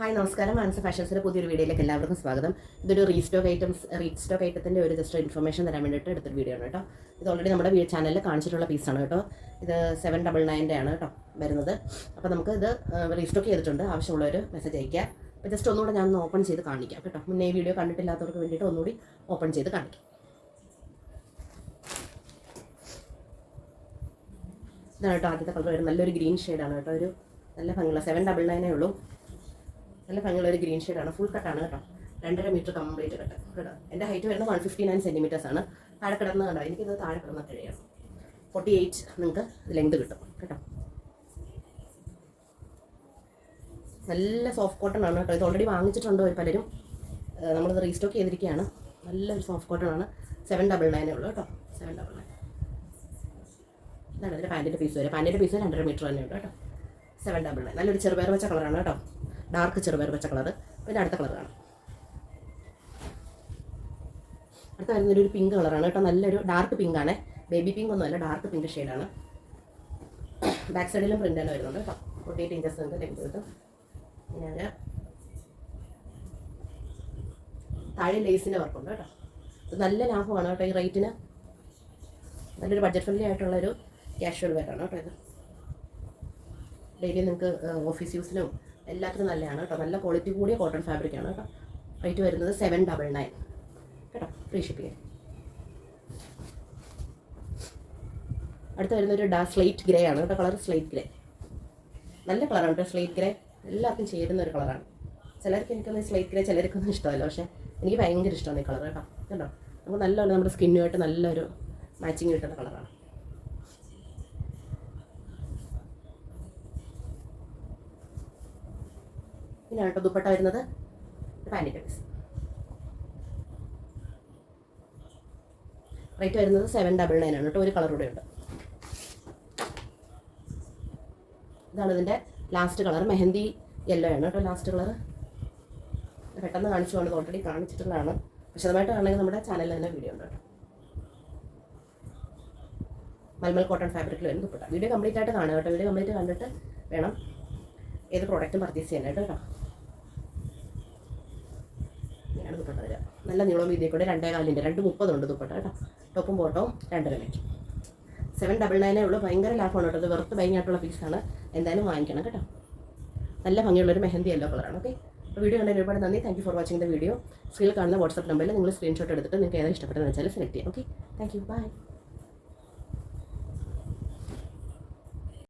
Hi നമസ്കാരം. മാനസ ഫാഷൻസിന്റെ പുതിയൊരു വീഡിയോയിലേക്ക് എല്ലാവർക്കും സ്വാഗതം. ഇതൊരു റീസ്റ്റോക്ക് ഐറ്റംസ് റീസ്റ്റോക്ക് ഐറ്റത്തിന്റെ ഒരു ജസ്റ്റ് ഇൻഫർമേഷൻ തരാൻ വേണ്ടിയിട്ട് എടുത്തൊരു വീഡിയോ ആണ് കേട്ടോ. ഇത് ഓൾറെഡി നമ്മുടെ ചാനലിൽ കാണിച്ചിട്ടുള്ള പീസാണ് കേട്ടോ. ഇത് സെവൻ ഡബിൾ നയന്റെ ആണ് കേട്ടോ വരുന്നത്. അപ്പോൾ നമുക്ക് ഇത് റീസ്റ്റോക്ക് ചെയ്തിട്ടുണ്ട്. ആവശ്യമുള്ളവർ മെസ്സേജ് അയക്കുക അപ്പോൾ ജസ്റ്റ് ഒന്നുകൂടെ ഞാൻ ഒന്ന് ഓപ്പൺ ചെയ്ത് കാണിക്കാം കേട്ടോ. മുന്നേ ഈ വീഡിയോ കണ്ടിട്ടില്ലാത്തവർക്ക് വേണ്ടിയിട്ട് ഒന്നുകൂടി ഓപ്പൺ ചെയ്ത് കാണിക്കാം. ഇതാണ് കേട്ടോ ആദ്യത്തെ കളർ നല്ലൊരു ഗ്രീൻ ഷെയ്ഡാണ് കേട്ടോ. ഒരു നല്ല ഭംഗിയുള്ള സെവൻ ഡബിൾ നയനേ ഉള്ളൂ. നല്ല ഭംഗിയുള്ള ഒരു ഗ്രീൻ ഷെയ്ഡാണ് ഫുൾ കട്ടാണ് കേട്ടോ. രണ്ടര മീറ്റർ കംപ്ലീറ്റ് കട്ട് കേട്ടോ. എന്റെ ഹൈറ്റ് വരുന്നത് വൺ ഫിഫ്റ്റി നയൻ സെന്റിമീറ്റേഴ്സ് ആണ്. താഴെ കിടന്ന് കണ്ടോ? എനിക്കിത് താഴെ കിടന്ന് കഴിയണം. ഫോർട്ടി എയ്റ്റ് നിങ്ങൾക്ക് ലെങ്ത് കിട്ടും. കേട്ടോ. നല്ല സോഫ്റ്റ് കോട്ടൺ ആണ് കേട്ടോ. ഇത് ഓൾറെഡി വാങ്ങിച്ചിട്ടുണ്ട് ഒരു പലരും. നമ്മളിത് റീസ്റ്റോക്ക് ചെയ്തിരിക്കുകയാണ്. നല്ലൊരു സോഫ്റ്റ് കോട്ടൺ ആണ്. സെവൻ ഡബിൾ നയനേ ഉള്ളൂ കേട്ടോ. സെവൻ ഡബിൾ നയൻ ഇതാണ് ഇതിന്റെ പാന്റിന്റെ പീസ് വരെ. പാന്റിന്റെ പീസ് രണ്ടര മീറ്റർ തന്നെ ഉണ്ട് കേട്ടോ. സെവൻ ഡബിൾ നയൻ നല്ലൊരു ചെറുപയർ വെച്ച കളറാണ് കേട്ടോ. ഡാർക്ക് ചെറുപയർ പച്ച കളർ പിന്നെ അടുത്ത കളർ കാണാം. അടുത്ത വരുന്നൊരു ഒരു പിങ്ക് കളറാണ് കേട്ടോ. നല്ലൊരു ഡാർക്ക് പിങ്ക് ആണ്. ബേബി പിങ്ക് ഒന്നുമല്ല ഡാർക്ക് പിങ്ക് ഷെയ്ഡാണ് ബാക്ക് സൈഡിലും പ്രിന്റ് തന്നെ വരുന്നുണ്ട് കേട്ടോ. ഫോർട്ടി എയ്റ്റ് ഇഞ്ചസ് ഉണ്ട്. ലെങ്ത് കിട്ടും പിന്നെ താഴെ ലേസിന്റെ വർക്കുണ്ട് കേട്ടോ. ഇത് നല്ല ലാഭമാണ് കേട്ടോ ഈ റേറ്റിന് നല്ലൊരു ബഡ്ജറ്റ് ഫ്രണ്ട്ലി ആയിട്ടുള്ളൊരു ക്യാഷ്വൽ വെയറാണ് കേട്ടോ ഇത്. ഡെയിലി നിങ്ങൾക്ക് ഓഫീസ് യൂസിനും എല്ലാത്തിനും നല്ലതാണ് കേട്ടോ. നല്ല ക്വാളിറ്റി കൂടിയ കോട്ടൺ ഫാബ്രിക് ആണ് കേട്ടോ. റേറ്റ് വരുന്നത് സെവൻ ഡബിൾ നയൻ കേട്ടോ? ഫ്രീ ഷിപ്പിംഗ് അടുത്ത് വരുന്ന ഒരു ഡാ സ്ലേറ്റ് ഗ്രേ ആണ് കേട്ടോ. കളർ സ്ലേറ്റ് ഗ്രേ നല്ല കളറാണ് കേട്ടോ സ്ലേറ്റ് ഗ്രേ എല്ലാവർക്കും ചേരുന്ന ഒരു കളറാണ് ചിലർക്ക് എനിക്കൊന്നും സ്ലേറ്റ് ഗ്രേ ചിലർക്കൊന്നും ഇഷ്ടമല്ല. പക്ഷേ എനിക്ക് ഭയങ്കര ഇഷ്ടമാണ് ഈ കളർ കേട്ടോ. കേട്ടോ നമുക്ക് നല്ലപോലെ നമ്മുടെ സ്കിന്നുമായിട്ട് നല്ലൊരു മാച്ചിങ് കിട്ടുന്ന കളറാണ് പിന്നെ കേട്ടോ ദുപ്പട്ട വരുന്നത്. പാന്റിന്റെ പീസ് റേറ്റ് വരുന്നത് സെവൻ ഡബിൾ നയൻ ആണ് കേട്ടോ. ഒരു കളർ കൂടെ ഉണ്ട്. ഇതാണ് ഇതിന്റെ ലാസ്റ്റ് കളർ മെഹന്തി യെല്ലോ ആണ് കേട്ടോ ലാസ്റ്റ് കളർ പെട്ടെന്ന് കാണിച്ചു കൊണ്ട് ഓൾറെഡി കാണിച്ചിട്ടുള്ളതാണ്. വിശദമായിട്ട് കാണണമെങ്കിൽ നമ്മുടെ ചാനലിൽ തന്നെ വീഡിയോ ഉണ്ട് മൽമൽ കോട്ടൺ ഫാബ്രിക്കിൽ വരുന്നത് ദുപ്പട്ട. വീഡിയോ കംപ്ലീറ്റ് ആയിട്ട് കാണുക കേട്ടോ. വീഡിയോ കംപ്ലീറ്റ് കണ്ടിട്ട് വേണം ഏത് പ്രോഡക്റ്റും പർച്ചേസ് ചെയ്യാനായിട്ട് കേട്ടോ. ഇങ്ങനെയാണ് ദുപ്പട്ട വരിക നല്ല നീളം വീതിയെ കൂടെ രണ്ടേ കാലിന്റെ രണ്ട് മുപ്പതുണ്ട് ദുപ്പട്ട കേട്ടോ. ടോപ്പും ബോട്ടവും രണ്ടര മീറ്റർ സെവൻ ഡബിൾ നയനേ ഉള്ളൂ. ഭയങ്കര ലാഭമാണ് കേട്ടോ. വെറുത്ത് ഭയങ്കരമായിട്ടുള്ള പീസാണ് എന്തായാലും വാങ്ങിക്കണം കേട്ടോ. നല്ല ഭംഗിയുള്ളൊരു മെഹന്തി യെല്ലോ കളറാണ് ഓക്കെ അപ്പോൾ വീഡിയോ കണ്ടതിന് ഒരുപാട് നന്ദി. Thank you for watching the video സ്ക്രീനിൽ കാണുന്ന വാട്സ്ആപ്പ് നമ്പറിൽ നിങ്ങൾ സ്ക്രീൻഷോട്ട് എടുത്തിട്ട് നിങ്ങൾക്ക് ഏതാണ് ഇഷ്ടപ്പെട്ടതെന്ന് വെച്ചാൽ സെലക്ട് ചെയ്യാം. Okay thank you by